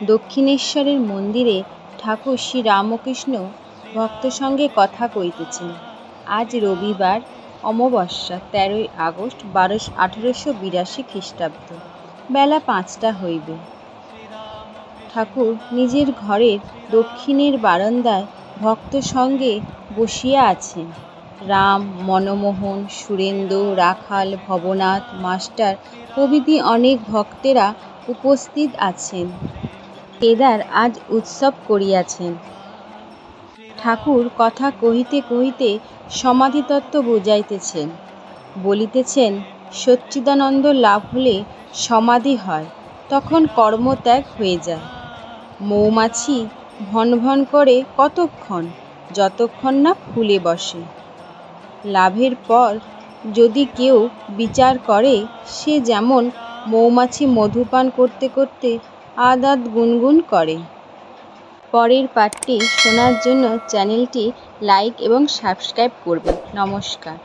দক্ষিণেশ্বরের মন্দিরে ঠাকুর শ্রীরামকৃষ্ণ ভক্ত সঙ্গে কথা কইতেছেন। আজ রবিবার, অমাবস্যা, তেরোই আগস্ট, বারোশো, আঠেরোশো বিরাশি খ্রিস্টাব্দ। বেলা পাঁচটা হইবে। ঠাকুর নিজের ঘরের দক্ষিণের বারান্দায় ভক্ত সঙ্গে বসিয়া আছেন। রাম, মনমোহন সুরেন্দ্র রাখাল, ভবনাথ, মাস্টার প্রভৃতি অনেক ভক্তেরা উপস্থিত আছেন। কেদার আজ উৎসব করিয়াছেন ঠাকুর কথা কহিতে কহিতে সমাধিতত্ত্ব বুঝাইতেছেন। বলিতেছেন, সচ্চিদানন্দ লাভ হলে সমাধি হয়, তখন কর্মত্যাগ হয়ে যায়। মৌমাছি ভন ভন করে কতক্ষণ, যতক্ষণ না ফুলে বসে। লাভের পর যদি কেউ বিচার করে, সে যেমন মৌমাছি মধুপান করতে করতে আদ আদ গুনগুন করে। পরের পাঠটি শোনার জন্য চ্যানেলটি লাইক এবং সাবস্ক্রাইব করবে নমস্কার।